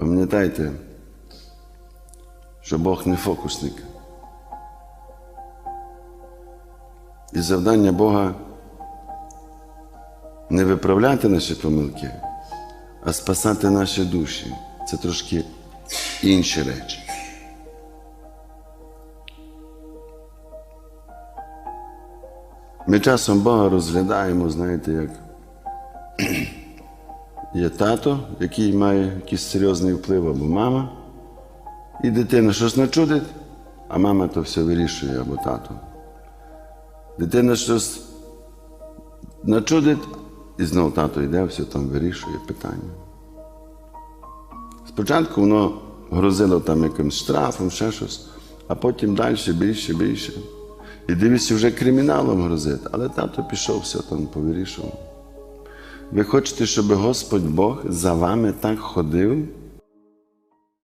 Пам'ятайте, що Бог не фокусник. І завдання Бога не виправляти наші помилки, а спасати наші душі. Це трошки інші речі. Ми часом Бога розглядаємо, знаєте, як є тато, який має якийсь серйозний вплив, або мама, і дитина щось начудить, а мама то все вирішує або тато. Дитина щось начудить, і знову тато йде, все там вирішує питання. Спочатку воно грозило там якимсь штрафом, ще щось, а потім далі більше, більше. І дивишся, вже криміналом грозить, але тато пішов, все там повирішував. Ви хочете, щоб Господь Бог за вами так ходив